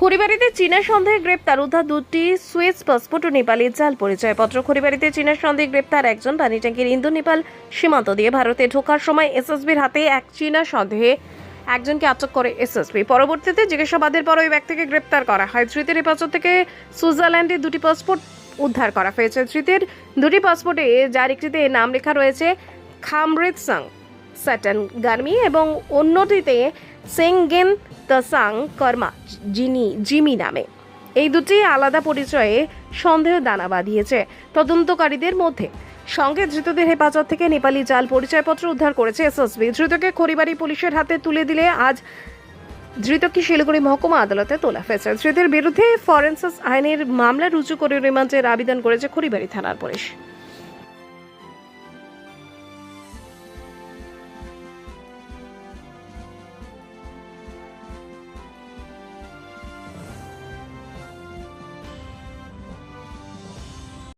খড়িবাড়িতে চীনা সন্দেহে গ্রেপ্তার উদ্ধার দুটি সুইস পাসপোর্ট ও নেপালি জাল পরিচয়পত্র। খড়িবাড়িতে চীনা সন্দেহে গ্রেপ্তার একজন পানিট্যাঙ্কির ইন্দো নেপাল সীমান্ত দিয়ে ভারতে ঢোকার সময় এসএসবির হাতে এক চীনা সন্দেহে একজনকে আটক করে এসএসবি। পরবর্তীতে জিজ্ঞাসাবাদের পর ওই ব্যক্তিকে গ্রেপ্তার করা হয়। ধৃতের হেফাজত থেকে সুইজারল্যান্ডে দুটি পাসপোর্ট উদ্ধার করা হয়েছে। ধৃতের দুটি পাসপোর্টে যার একটিতে নাম লেখা রয়েছে খামরিত সাং। স্যাটন গার্মি এবং অন্যটিতে সেঙ্গেন তসাং কর্মা যিনি জিমি নামে এই দুটি আলাদা পরিচয়ে সন্দেহ দানা বাঁধিয়েছে তদন্তকারীদের মধ্যে সঙ্গে ধৃতদের হেফাজত থেকে নেপালি জাল পরিচয়পত্র উদ্ধার করেছে এসএসবি ধৃতকে খড়িবাড়ি পুলিশের হাতে তুলে দিলে আজ ধৃতকে শিলিগুড়ি মহকুমা আদালতে তোলা হয়েছে ধৃতের বিরুদ্ধে ফরেন্সিস আইনের মামলা রুজু করে রিমান্ডের আবেদন করেছে খড়িবাড়ি থানার পুলিশ